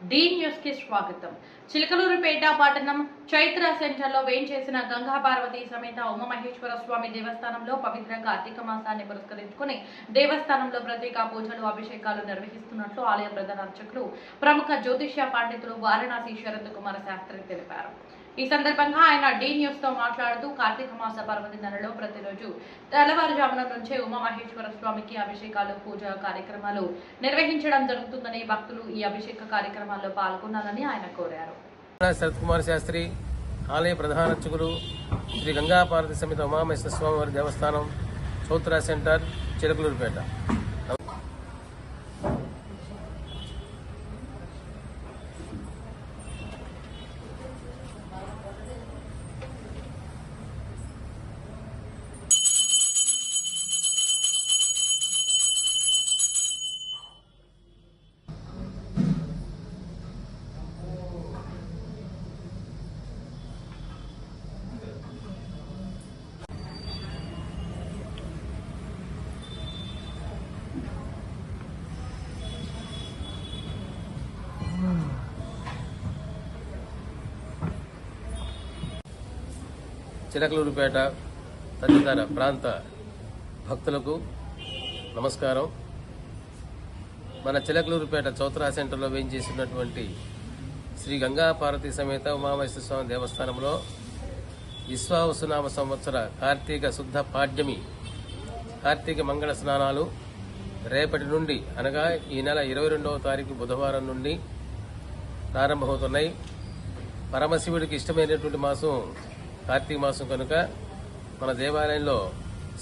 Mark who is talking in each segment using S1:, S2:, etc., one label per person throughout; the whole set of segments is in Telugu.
S1: డీ న్యూస్కి స్వాగతం. చిలకలూరుపేట పట్టణం చైత్ర సెంటర్లో వేయించేసిన గంగా పార్వతి సమేత ఉమామహేశ్వర స్వామి దేవస్థానంలో పవిత్రంగా కార్తీక మాసాన్ని పురస్కరించుకుని దేవస్థానంలో ప్రత్యేక పూజలు అభిషేకాలు నిర్వహిస్తున్నట్లు ఆలయ ప్రధాన అర్చకులు ప్రముఖ జ్యోతిష్య పండితులు వారణాసి శరత్ కుమార శాస్త్రి తెలిపారు. ఈ సందర్భంగా ఆయన డి న్యూస్తో మాట్లాడుతూ కార్తీక మాస పర్వదినాలలో ప్రతిరోజు తెల్లవారుజామున నుంచే ఉమామహేశ్వర స్వామికి అభిషేకాలు పూజ కార్యక్రమాలు నిర్వహించడం జరుగుతుందని భక్తులు ఈ అభిషేక కార్యక్రమాల్లో పాల్గొనాలని ఆయన కోరారు.
S2: శరత్ కుమార్ శాస్త్రి ఆలయ ప్రధాన అర్చకులు శ్రీ గంగాపార్వతి సమేత ఉమామేశ్వర స్వామివారి దేవస్థానం చౌత్రా సెంటర్ చిలకలూరుపేట. చిలకలూరుపేట తదితర ప్రాంత భక్తులకు నమస్కారం. మన చిలకలూరుపేట చౌత్రా సెంటర్లో వేయించేసినటువంటి శ్రీ గంగా పార్వతీ సమేత ఉమామహేశ్వర స్వామి దేవస్థానంలో విశ్వావసునామ సంవత్సర కార్తీక శుద్ధ పాడ్యమి కార్తీక మంగళ స్నానాలు రేపటి నుండి అనగా ఈ నెల ఇరవై రెండవ తారీఖు బుధవారం నుండి ప్రారంభమవుతున్నాయి. పరమశివుడికి ఇష్టమైనటువంటి మాసం కార్తీక మాసం కనుక మన దేవాలయంలో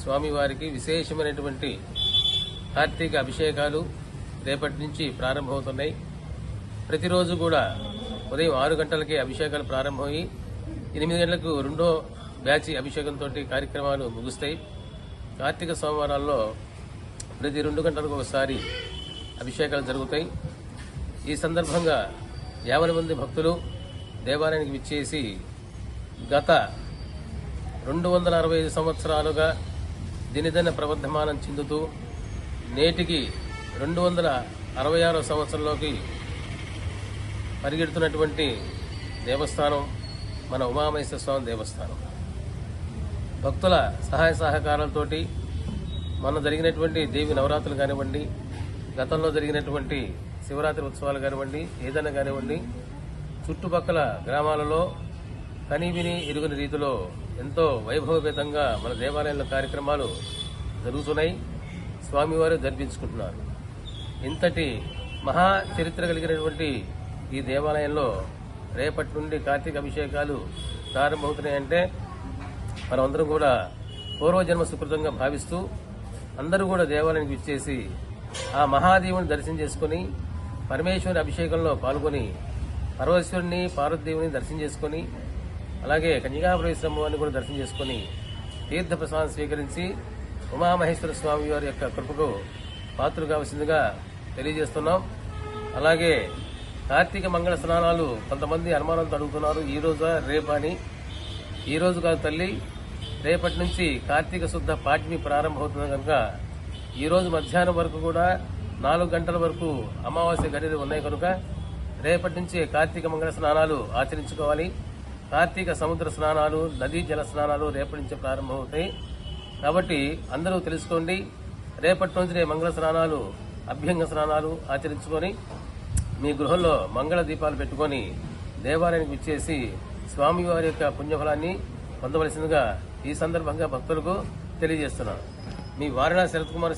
S2: స్వామివారికి విశేషమైనటువంటి కార్తీక అభిషేకాలు రేపటి నుంచి ప్రారంభమవుతున్నాయి. ప్రతిరోజు కూడా ఉదయం ఆరు గంటలకే అభిషేకాలు ప్రారంభమయ్యి ఎనిమిది గంటలకు రెండో బ్యాచ్ అభిషేకంతో కార్యక్రమాలు ముగుస్తాయి. కార్తీక సోమవారాల్లో ప్రతి రెండు గంటలకు ఒకసారి అభిషేకాలు జరుగుతాయి. ఈ సందర్భంగా యాభై మంది భక్తులు దేవాలయానికి విచ్చేసి గత రెండు వందల అరవై ఐదు సంవత్సరాలుగా దినదిన ప్రవర్ధమానం చెందుతూ నేటికి రెండు వందల అరవై ఆరో సంవత్సరంలోకి పరిగెడుతున్నటువంటి దేవస్థానం మన ఉమామహేశ్వర స్వామి దేవస్థానం. భక్తుల సహాయ సహకారాలతోటి మొన్న జరిగినటువంటి దేవి నవరాత్రులు కానివ్వండి గతంలో జరిగినటువంటి శివరాత్రి ఉత్సవాలు కానివ్వండి ఏదైనా కానివ్వండి చుట్టుపక్కల గ్రామాలలో కనీవిని ఎరుగని రీతిలో ఎంతో వైభవపేతంగా మన దేవాలయంలో కార్యక్రమాలు జరుగుతున్నాయి. స్వామివారు జరిపించుకుంటున్నారు ఇంతటి మహా చరిత్ర కలిగినటువంటి ఈ దేవాలయంలో రేపటి నుండి కార్తీక అభిషేకాలు ప్రారంభమవుతున్నాయంటే మనమందరం కూడా పూర్వజన్మ సుకృతంగా భావిస్తూ అందరూ కూడా దేవాలయానికి విచ్చేసి ఆ మహాదేవుని దర్శనం చేసుకుని పరమేశ్వరి అభిషేకంలో పాల్గొని పరమేశ్వరుని పార్వతీదేవిని దర్శనం చేసుకుని అలాగే కన్యకాపురేశ్వరమ్మని కూడా దర్శనం చేసుకుని తీర్థ ప్రసాదం స్వీకరించి ఉమామహేశ్వర స్వామి వారి యొక్క కృపకు పాత్రలు కావలసిందిగా తెలియజేస్తున్నాం. అలాగే కార్తీక మంగళ స్నానాలు కొంతమంది అనుమానంతో అడుగుతున్నారు. ఈ రోజా రేపా అని. ఈ రోజు కాదు తల్లి రేపటి నుంచి కార్తీక శుద్ధ పాఠ్మి ప్రారంభమవుతుంది కనుక ఈ రోజు మధ్యాహ్నం వరకు కూడా నాలుగు గంటల వరకు అమావాస్య గడియలు ఉన్నాయి కనుక రేపటి నుంచి కార్తీక మంగళ స్నానాలు ఆచరించుకోవాలి. కార్తీక సముద్ర స్నానాలు నదీ జల స్నానాలు రేపటి నుంచి ప్రారంభమవుతాయి. కాబట్టి అందరూ తెలుసుకోండి రేపటి నుంచి మంగళ స్నానాలు అభ్యంగ స్నానాలు ఆచరించుకొని మీ గృహంలో మంగళ దీపాలు పెట్టుకొని దేవాలయానికి విచ్చేసి స్వామివారి యొక్క పుణ్యఫలాన్ని పొందవలసిందిగా ఈ సందర్భంగా భక్తులకు తెలియజేస్తున్నాను. మీ వారణాసి శరత్ కుమార్